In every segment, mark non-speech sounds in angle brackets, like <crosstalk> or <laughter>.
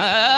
Ah! <laughs>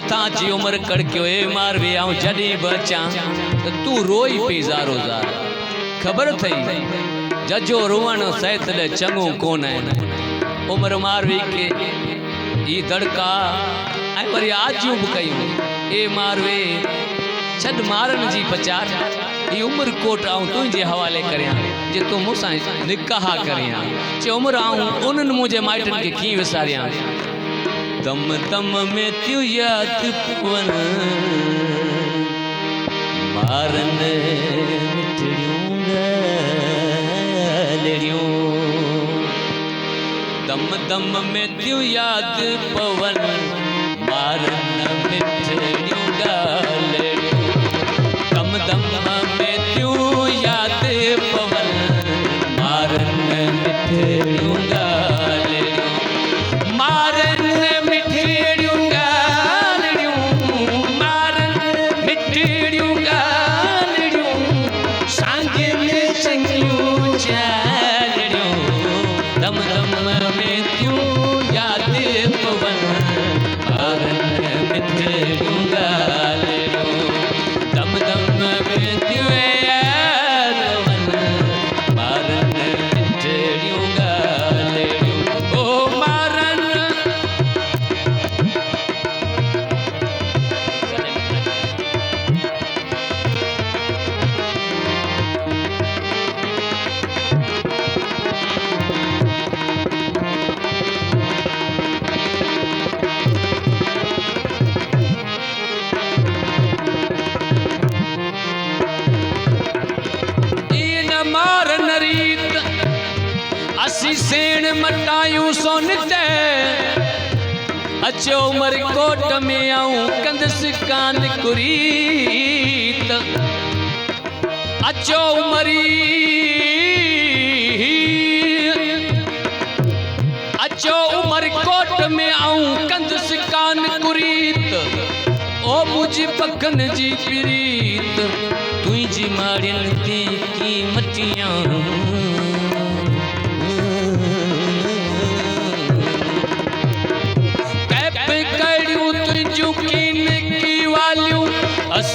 મથાજી ઉમર કડક્યો, એ મારવી, આવું જડી બચા તું રોઈ પી જારો જાર ખબર થઈ? જજો રોવાનો સૈતલે ચંગું કોને. ઉમર મારવી કે ઈ ધડકા. આ વરી આજુબ કહ્યું, એ મારવે. છડ મારણજી પચાર. એ ઉમરકોટ આઉં તું જે હવાલે કર્યા, જે તું મૂસાં નિકાહ કર્યા. જે ઉમર આઉં ઉનન મુજે માઇટન કે કી વિસાર્યા. તમ તમ મેત્યુ યાદ પવન. મારને વિઠડ્યું લેડ્યું. તમ તમ મેત્યુ યાદ પવન. મારને વિઠડ્યું ગાલે असी सेण मटायूं सोन ते अचो उमर कोट में आऊँ कंदसि कान कुरीत अचो उमरी अचो उमर कोट में आऊँ कंदसि कान कुरीत ओ मुझी पखन जी प्रीत तुंहिंजी माड़ियुनि ते कीमतियाँ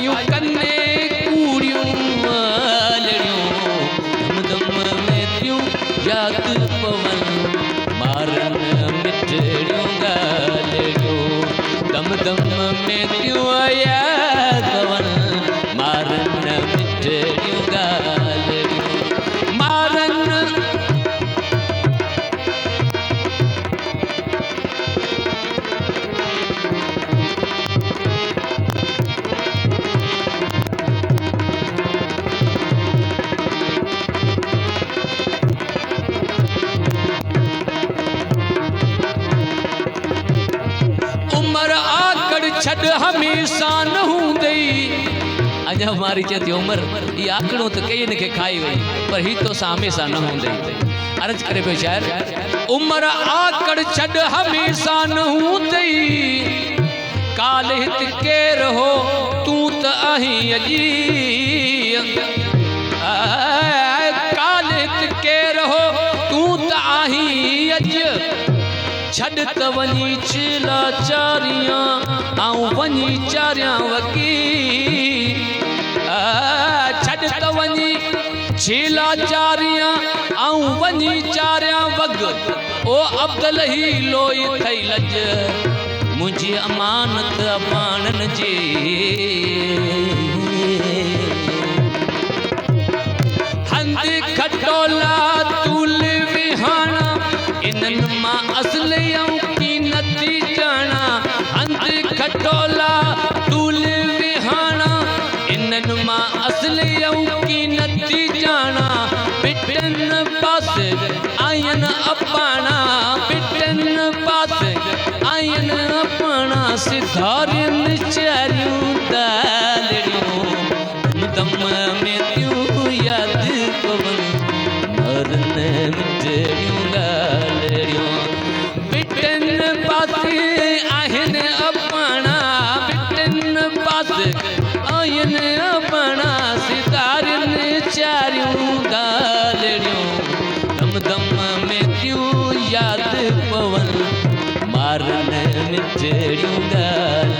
you. अञा मारी चए उमिरि ई आकड़ो त कई हिनखे खाई वई पर ही तो सां हमेशह न हूंदई अर्ज़ करे पियो शायर, उमिरि आकड़ छॾ हमेशह न हूंदई काल हित केर हो तूं त आहीं अॼी काल चिला चारियाँ चारियाँ वगी छीला चारियां ऐं वञी चारियां वग ओ अब्दुल ही लोई थई लज मुंहिंजी अमानत पाणनि जी हंधि खटोला तूल विहाणा इन्हनि मां असल ऐं कीनती ॼाणा हंधि खटोला तूल विहाणा इन्हनि मां असल ऐं कीनती ॼाणा पिटनि पासे आयनि अपाणा पिटनि पासे आयनि अपाणा सिधारियुनि चारियूं दालड़ियूं இருந்தார்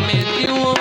meti o